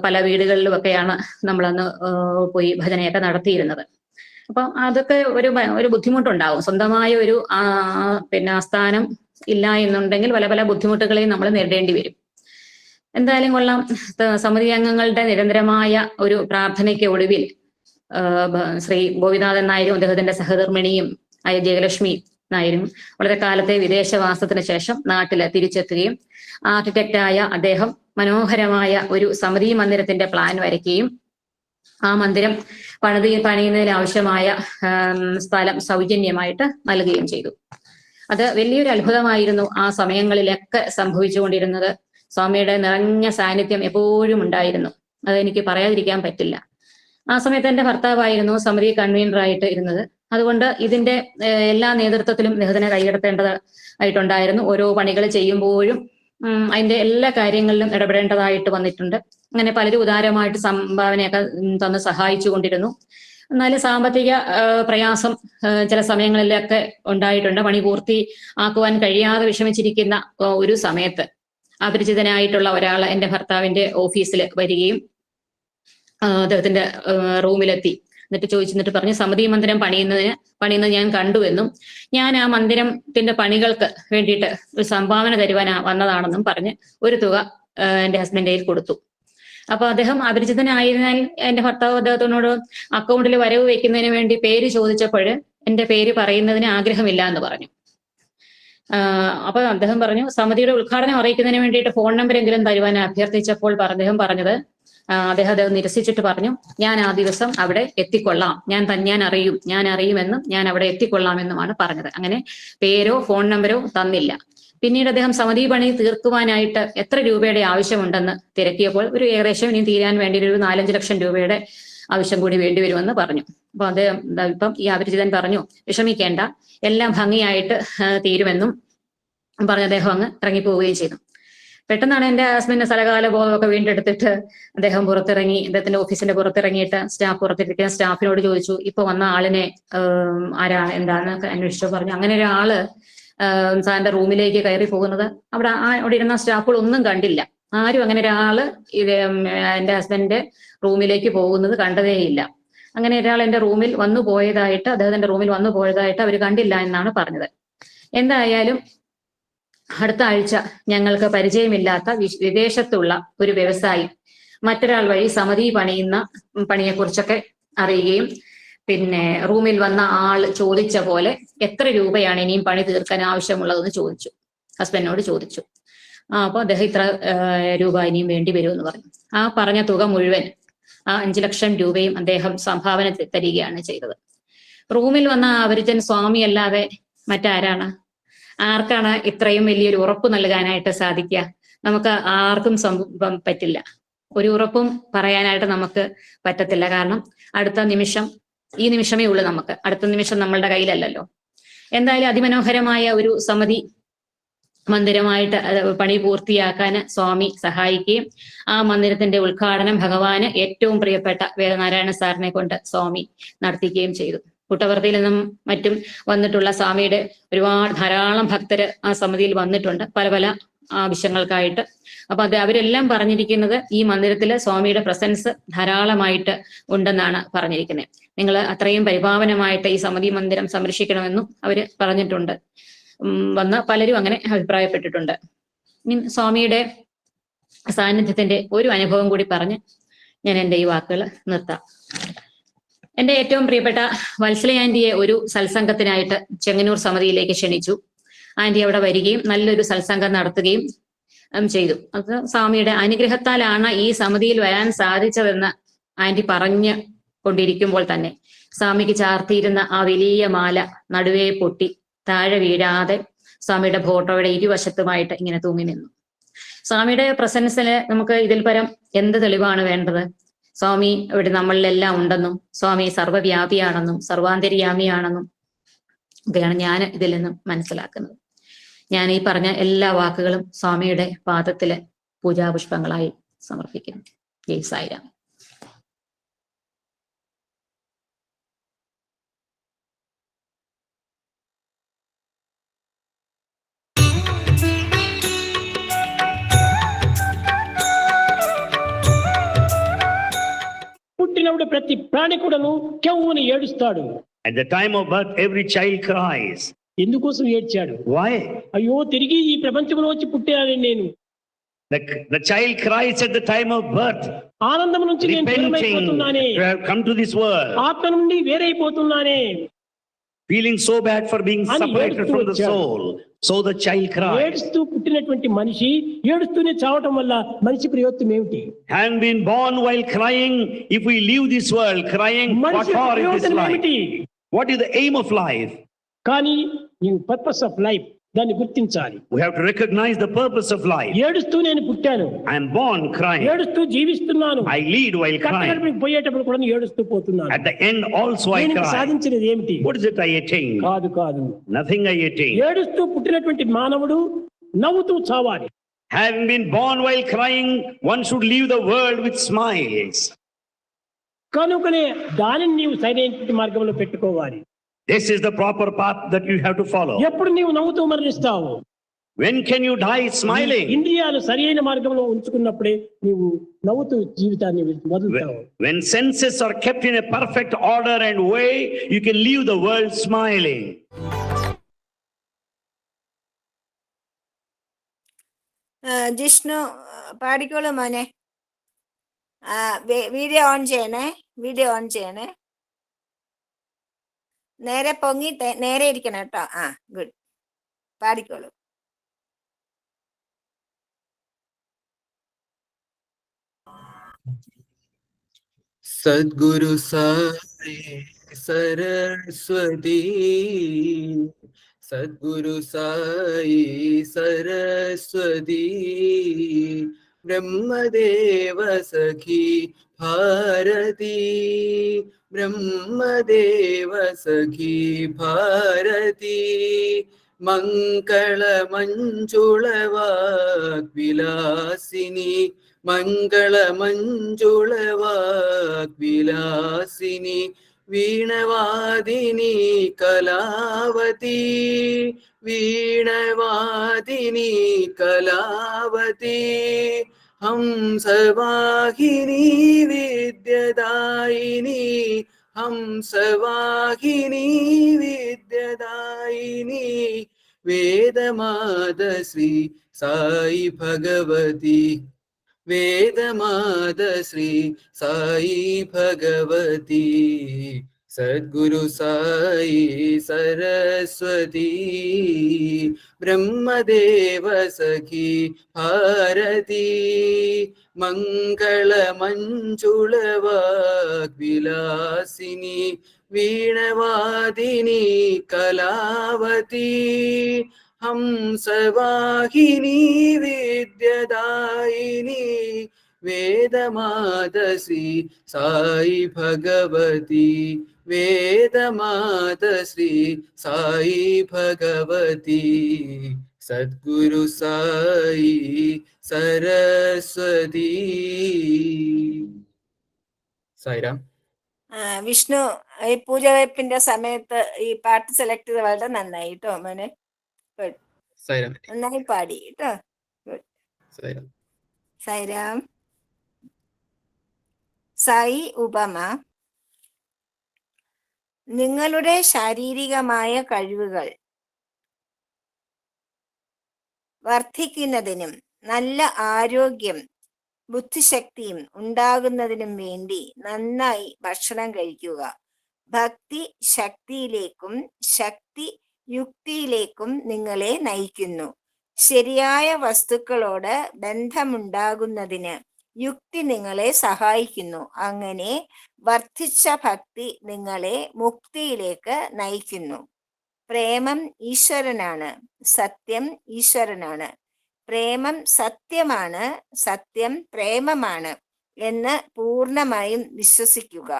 പല വീടുകളിലും ഒക്കെയാണ് നമ്മളന്ന് പോയി ഭജനയൊക്കെ നടത്തിയിരുന്നത്. അപ്പൊ അതൊക്കെ ഒരു ഒരു ബുദ്ധിമുട്ടുണ്ടാവും. സ്വന്തമായ ഒരു പിന്നെ ആസ്ഥാനം ഇല്ല എന്നുണ്ടെങ്കിൽ പല പല ബുദ്ധിമുട്ടുകളെയും നമ്മൾ നേരിടേണ്ടി വരും. എന്തായാലും കൊള്ളാം. സമിതി അംഗങ്ങളുടെ നിരന്തരമായ ഒരു പ്രാർത്ഥനയ്ക്ക് ഒടുവിൽ ശ്രീ ഗോപിനാഥൻ നായരും അദ്ദേഹത്തിന്റെ സഹധർമ്മിണിയും ആയ ജയലക്ഷ്മി നായരും വളരെ കാലത്തെ വിദേശവാസത്തിന് ശേഷം നാട്ടിൽ തിരിച്ചെത്തുകയും ആർക്കിടെക്റ്റായ അദ്ദേഹം മനോഹരമായ ഒരു സമിതി മന്ദിരത്തിന്റെ പ്ലാൻ വരയ്ക്കുകയും ആ മന്ദിരം പണിത് പണിയുന്നതിന് ആവശ്യമായ സ്ഥലം സൗജന്യമായിട്ട് നൽകുകയും ചെയ്തു. അത് വലിയൊരു അത്ഭുതമായിരുന്നു ആ സമയങ്ങളിലൊക്കെ സംഭവിച്ചുകൊണ്ടിരുന്നത്. സ്വാമിയുടെ നിറഞ്ഞ സാന്നിധ്യം എപ്പോഴും ഉണ്ടായിരുന്നു. അതെനിക്ക് പറയാതിരിക്കാൻ പറ്റില്ല. ആ സമയത്ത് എന്റെ ഭർത്താവായിരുന്നു സമിതി കൺവീനറായിട്ട് ഇരുന്നത്. അതുകൊണ്ട് ഇതിന്റെ എല്ലാ നേതൃത്വത്തിലും നിഹതനെ കൈയെടുത്തേണ്ടത് ആയിട്ടുണ്ടായിരുന്നു. ഓരോ പണികൾ ചെയ്യുമ്പോഴും അതിന്റെ എല്ലാ കാര്യങ്ങളിലും ഇടപെടേണ്ടതായിട്ട് വന്നിട്ടുണ്ട്. അങ്ങനെ പലരും ഉദാരമായിട്ട് സംഭാവനയൊക്കെ തന്നെ സഹായിച്ചു കൊണ്ടിരുന്നു എന്നാലും സാമ്പത്തിക പ്രയാസം ചില സമയങ്ങളിലൊക്കെ ഉണ്ടായിട്ടുണ്ട്. പണി പൂർത്തി ആക്കുവാൻ കഴിയാതെ വിഷമിച്ചിരിക്കുന്ന ഒരു സമയത്ത് അപരിചിതനായിട്ടുള്ള ഒരാൾ എന്റെ ഭർത്താവിന്റെ ഓഫീസിൽ വരികയും അദ്ദേഹത്തിന്റെ റൂമിലെത്തി. എന്നിട്ട് ചോദിച്ചു എന്നിട്ട് പറഞ്ഞു സമിതി മന്ദിരം പണിയുന്നതിന് പണിയുന്നത് ഞാൻ കണ്ടുവെന്നും ഞാൻ ആ മന്ദിരത്തിന്റെ പണികൾക്ക് വേണ്ടിയിട്ട് ഒരു സംഭാവന തരുവാൻ വന്നതാണെന്നും പറഞ്ഞ് ഒരു തുക എന്റെ ഹസ്ബൻഡ് കയ്യിൽ കൊടുത്തു. അപ്പൊ അദ്ദേഹം അപരിചിതനായിരുന്നാൽ എന്റെ ഭർത്താവ് അദ്ദേഹത്തിനോട് അക്കൗണ്ടിൽ വരവ് വെക്കുന്നതിന് വേണ്ടി പേര് ചോദിച്ചപ്പോൾ എന്റെ പേര് പറയുന്നതിന് ആഗ്രഹമില്ല എന്ന് പറഞ്ഞു. അപ്പൊ അദ്ദേഹം പറഞ്ഞു സമിതിയുടെ ഉദ്ഘാടനം അറിയിക്കുന്നതിന് വേണ്ടിയിട്ട് ഫോൺ നമ്പർ എങ്കിലും തരുവാൻ അഭ്യർത്ഥിച്ചപ്പോൾ അദ്ദേഹം പറഞ്ഞത് അദ്ദേഹം അദ്ദേഹം നിരസിച്ചിട്ട് പറഞ്ഞു ഞാൻ ആ ദിവസം അവിടെ എത്തിക്കൊള്ളാം. ഞാൻ ഞാൻ അറിയും. ഞാൻ അറിയുമെന്നും ഞാൻ അവിടെ എത്തിക്കൊള്ളാമെന്നുമാണ് പറഞ്ഞത്. അങ്ങനെ പേരോ ഫോൺ നമ്പരോ തന്നില്ല. പിന്നീട് അദ്ദേഹം സമിതി പണി തീർക്കുവാനായിട്ട് എത്ര രൂപയുടെ ആവശ്യമുണ്ടെന്ന് തിരക്കിയപ്പോൾ ഒരു ഏകദേശം ഇനി തീരാൻ വേണ്ടി ഒരു നാലഞ്ച് ലക്ഷം രൂപയുടെ ആവശ്യം കൂടി വേണ്ടി വരുമെന്ന് പറഞ്ഞു. അപ്പൊ അദ്ദേഹം ഇപ്പം ഈ അപരിചിതൻ പറഞ്ഞു വിഷമിക്കേണ്ട. എല്ലാം ഭംഗിയായിട്ട് തീരുമെന്നും പറഞ്ഞ് അദ്ദേഹം അങ്ങ് ഇറങ്ങിപ്പോവുകയും ചെയ്തു. പെട്ടെന്നാണ് എന്റെ ഹസ്ബൻഡിന്റെ സ്ഥലകാല ബോധമൊക്കെ വീണ്ടെടുത്തിട്ട് അദ്ദേഹം പുറത്തിറങ്ങി അദ്ദേഹത്തിന്റെ ഓഫീസിന്റെ പുറത്തിറങ്ങിയിട്ട് സ്റ്റാഫ് പുറത്തിരിക്കുന്ന സ്റ്റാഫിനോട് ചോദിച്ചു ഇപ്പൊ വന്ന ആളിനെ ആരാ ആരാണ് എന്താണെന്നൊക്കെ അന്വേഷിച്ചു പറഞ്ഞു. അങ്ങനെ ഒരാൾ സാറിന്റെ റൂമിലേക്ക് കയറി പോകുന്നത് അവിടെ അവിടെ ഇരുന്ന സ്റ്റാഫുകൾ ഒന്നും കണ്ടില്ല. ആരും അങ്ങനെ ഒരാൾ എന്റെ ഹസ്ബൻഡിന്റെ റൂമിലേക്ക് പോകുന്നത് കണ്ടതേയില്ല. അങ്ങനെ ഒരാൾ എന്റെ റൂമിൽ വന്നു പോയതായിട്ട് അദ്ദേഹത്തിന്റെ റൂമിൽ വന്നു പോയതായിട്ട് അവർ കണ്ടില്ല എന്നാണ് പറഞ്ഞത്. എന്തായാലും അടുത്ത ആഴ്ച ഞങ്ങൾക്ക് പരിചയമില്ലാത്ത വിദേശത്തുള്ള ഒരു വ്യവസായി മറ്റൊരാൾ വഴി സമിതി പണിയുന്ന പണിയെക്കുറിച്ചൊക്കെ അറിയുകയും പിന്നെ റൂമിൽ വന്ന ആൾ ചോദിച്ച പോലെ എത്ര രൂപയാണ് ഇനിയും പണി തീർക്കാൻ ആവശ്യമുള്ളതെന്ന് ചോദിച്ചു. ഹസ്ബൻഡിനോട് ചോദിച്ചു. ആ അപ്പൊ അദ്ദേഹം ഇത്ര രൂപ ഇനിയും വേണ്ടി വരുമെന്ന് പറഞ്ഞു. ആ പറഞ്ഞ തുക മുഴുവൻ ആ അഞ്ചു ലക്ഷം രൂപയും അദ്ദേഹം സംഭാവന തരികയാണ് ചെയ്തത്. റൂമിൽ വന്ന അപരിചൻ സ്വാമി അല്ലാതെ മറ്റാരാണ്? ആർക്കാണ് ഇത്രയും വലിയൊരു ഉറപ്പ് നൽകാനായിട്ട് സാധിക്കുക? നമുക്ക് ആർക്കും സംഭവം പറ്റില്ല. ഒരു ഉറപ്പും പറയാനായിട്ട് നമുക്ക് പറ്റത്തില്ല. കാരണം അടുത്ത നിമിഷം ഈ നിമിഷമേ ഉള്ളൂ നമുക്ക്. അടുത്ത നിമിഷം നമ്മളുടെ കയ്യിലല്ലല്ലോ. എന്തായാലും അതിമനോഹരമായ ഒരു സമിതി മന്ദിരമായിട്ട് പണി പൂർത്തിയാക്കാൻ സ്വാമി സഹായിക്കുകയും ആ മന്ദിരത്തിന്റെ ഉദ്ഘാടനം ഭഗവാന് ഏറ്റവും പ്രിയപ്പെട്ട വേദനാരായണ സാറിനെ കൊണ്ട് സ്വാമി നടത്തിക്കുകയും ചെയ്തു. പുട്ടവർത്തിയിൽ നിന്നും മറ്റും വന്നിട്ടുള്ള സ്വാമിയുടെ ഒരുപാട് ധാരാളം ഭക്തര് ആ സമിതിയിൽ വന്നിട്ടുണ്ട്. പല പല ആവശ്യങ്ങൾക്കായിട്ട്. അപ്പൊ അത് അവരെല്ലാം പറഞ്ഞിരിക്കുന്നത് ഈ മന്ദിരത്തിൽ സ്വാമിയുടെ പ്രസൻസ് ധാരാളമായിട്ട് ഉണ്ടെന്നാണ് പറഞ്ഞിരിക്കുന്നത് നിങ്ങൾ അത്രയും പരിപാവനമായിട്ട് ഈ സമിതി മന്ദിരം സംരക്ഷിക്കണമെന്നും അവർ പറഞ്ഞിട്ടുണ്ട്. വന്ന പലരും അങ്ങനെ അഭിപ്രായപ്പെട്ടിട്ടുണ്ട്. ഇനി സ്വാമിയുടെ സാന്നിധ്യത്തിന്റെ ഒരു അനുഭവം കൂടി പറഞ്ഞ് ഞാൻ എന്റെ ഈ വാക്കുകൾ നിർത്താം. എന്റെ ഏറ്റവും പ്രിയപ്പെട്ട വത്സല ആന്റിയെ ഒരു സത്സംഗത്തിനായിട്ട് ചെങ്ങന്നൂർ സമിതിയിലേക്ക് ക്ഷണിച്ചു. ആന്റി അവിടെ വരികയും നല്ലൊരു സത്സംഗം നടത്തുകയും ചെയ്തു. അത് സ്വാമിയുടെ അനുഗ്രഹത്താലാണ് ഈ സമിതിയിൽ വരാൻ സാധിച്ചതെന്ന് ആന്റി പറഞ്ഞു കൊണ്ടിരിക്കുമ്പോൾ തന്നെ. സ്വാമിക്ക് ചാർത്തിയിരുന്ന ആ വലിയ മാല നടുവേ പൊട്ടി താഴെ വീഴാതെ സ്വാമിയുടെ ഫോട്ടോയുടെ ഇരുവശത്തുമായിട്ട് ഇങ്ങനെ തൂങ്ങി നിന്നു. സ്വാമിയുടെ പ്രസൻസിന് നമുക്ക് ഇതിൽ പരം എന്ത് തെളിവാണ് വേണ്ടത്? സ്വാമി ഇവിടെ നമ്മളിലെല്ലാം ഉണ്ടെന്നും സ്വാമി സർവവ്യാപിയാണെന്നും സർവാന്തര്യാമിയാണെന്നും ഒക്കെയാണ് ഞാൻ ഇതിൽ നിന്നും മനസ്സിലാക്കുന്നത്. ഞാൻ ഈ പറഞ്ഞ എല്ലാ വാക്കുകളും സ്വാമിയുടെ പാദത്തിലെ പൂജാപുഷ്പങ്ങളായി സമർപ്പിക്കുന്നു. ജയ് സായിരാം. చంపినప్పుడు ప్రతి ప్రాణికుడను కెవ్వుని ఏడుస్తాడు. At the time of birth every child cries ఎందుకోసం ఏడ్చాడు? Why? అయ్యో తిరిగి ఈ ప్రపంచంలో వచ్చి పుట్టానని నేను. The child cries at the time of birth. ఆనందం నుంచి నేను దూరమైపోతున్నానే. Come to this world. ఆత్మ నుండి వేరైపోతున్నానే. feeling so bad for being అని separated ఏడుస్తూ from the వచ్చాడు. soul. So the child cries. ఏడుస్తూ పుట్టినటువంటి మనిషి ఏడుస్తూనే చావటం వల్ల మనిషి ప్రయోజనం ఏమిటి And been born while crying, if we leave this world crying, what మనిషి యొక్క for is this ప్రయోజనం life? ఏమిటి What is the aim of life? కానీ నీవు పర్పస్ ఆఫ్ లైఫ్ దాన్ని గుర్తించాలి. We have to recognize the purpose of life ఏడుస్తూ నేను పుట్టాను. ఐ యామ్ బోర్న్ క్రైయింగ్ ఏడుస్తూ జీవిస్తున్నాను. ఐ లీడ్ వైల్ క్రైయింగ్ కట్టకడ పోయేటప్పుడు కూడా ఏడుస్తూ పోతున్నాను. At the end also I cry నేను సాధించినది ఏంటి what is it I attain కాదు కాదు. నథింగ్ ఐ అటైన్ ఏడుస్తూ పుట్టినటువంటి మానవుడు నవ్వుతూ చావాలి. Having been born while crying one should leave the world with smiles కనుకనే దానిని నీవు సరైన మార్గంలో పెట్టుకోవాలి. This is the proper path that you have to follow. ఎప్పుడు నీవు నవ్వుతూ మరణిస్తావు When can you die smiling? ఇంద్రియాలు సరైన మార్గంలో ఉంచుకున్నప్పుడే నీవు నవ్వుతూ జీవితాన్ని వదులుతావు When when senses are kept in a perfect order and way, you can leave the world smiling. ആ, ജിഷ്ണു ആ, പാടിക്കോളൂ മോനെ ആ, വി- വീഡിയോ ഓൺ ചെയ്യണേ വീഡിയോ ഓൺ ചെയ്യണേ നേരെ പൊങ്ങി നേരെ ഇരിക്കണം കേട്ടോ. ആ ഗുഡ് പാടിക്കോളൂ. സദ്ഗുരു സരസ്വതി സദ്ഗുരു സായി സരസ്വതി ബ്രഹ്മദേവസഖി ഭാരതി ബ്രഹ്മദേവസഖി ഭാരതി മംഗളമഞ്ജുളവാഗ്വിലാസിനി മംഗളമഞ്ജുളവാഗ്വിലാസിനി വീണവാദിനി കലാവതി വീണവാദിനി കലാവതി. ഹംസവാഹിനി വിദ്യദായിനി ഹംസവാഹിനി വിദ്യദായിനി വേദമാത ശ്രീ സായി ഭഗവതി. വേദമാത ശ്രീ സായി ഭഗവതി. सद्गुरु साई सरस्वती ब्रह्मदेव सखी भारती मङ्गलमञ्जुळवाग्विलासिनी वीणवादिनी कलावती हंसवाहिनी विद्यदायिनी वेदमादश्री साई भगवती। വേദമാത ശ്രീ സായി ഭഗവതി സദ്ഗുരു സായി സരസ്വതി സായിരാം വിഷ്ണു ഈ പൂജ വയ്പിന്റെ സമയത്ത് ഈ പാട്ട് സെലക്ട് ചെയ്ത വളരെ നന്നായി കേട്ടോ മോനെ. നന്നായി പാടി കേട്ടോ. സൈരാം സായി ഉപമ. നിങ്ങളുടെ ശാരീരികമായ കഴിവുകൾ വർദ്ധിക്കുന്നതിനും നല്ല ആരോഗ്യം ബുദ്ധിശക്തിയും ഉണ്ടാകുന്നതിനും വേണ്ടി നന്നായി ഭക്ഷണം കഴിക്കുക. ഭക്തി ശക്തിയിലേക്കും ശക്തി യുക്തിയിലേക്കും നിങ്ങളെ നയിക്കുന്നു. ശരിയായ വസ്തുക്കളോട് ബന്ധമുണ്ടാകുന്നതിന് യുക്തി നിങ്ങളെ സഹായിക്കുന്നു. അങ്ങനെ വർദ്ധിച്ച ഭക്തി നിങ്ങളെ മുക്തിയിലേക്ക് നയിക്കുന്നു. പ്രേമം ഈശ്വരനാണ് സത്യം ഈശ്വരനാണ്. പ്രേമം സത്യമാണ് സത്യം പ്രേമമാണ് എന്ന് പൂർണമായും വിശ്വസിക്കുക.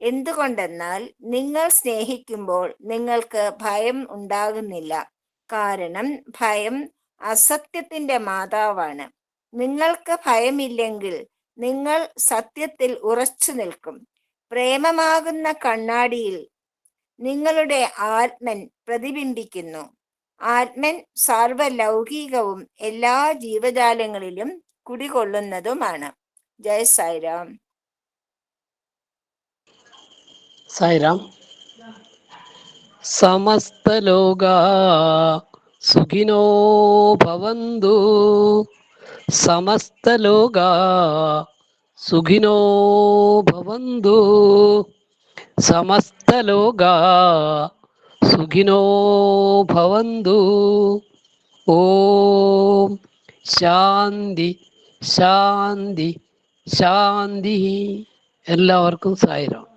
എന്തുകൊണ്ടെന്നാൽ നിങ്ങൾ സ്നേഹിക്കുമ്പോൾ നിങ്ങൾക്ക് ഭയം ഉണ്ടാകുന്നില്ല. കാരണം ഭയം അസത്യത്തിന്റെ മാതാവാണ്. നിങ്ങൾക്ക് ഭയമില്ലെങ്കിൽ നിങ്ങൾ സത്യത്തിൽ ഉറച്ചു നിൽക്കും. പ്രേമമാകുന്ന കണ്ണാടിയിൽ നിങ്ങളുടെ ആത്മൻ പ്രതിബിംബിക്കുന്നു. ആത്മൻ സാർവലൗകികവും എല്ലാ ജീവജാലങ്ങളിലും കുടികൊള്ളുന്നതുമാണ്. ജയ സായിരാം. സായിരാം. സമസ്ത ലോക സുഖിനോ ഭവന്തു. സമസ്തലോകാ സുഖിനോ ഭവന്തു സമസ്തലോകാ സുഖിനോ ഭവന്തു ഓം ശാന്തി ശാന്തി ശാന്തി എല്ലാവർക്കും സായിരാം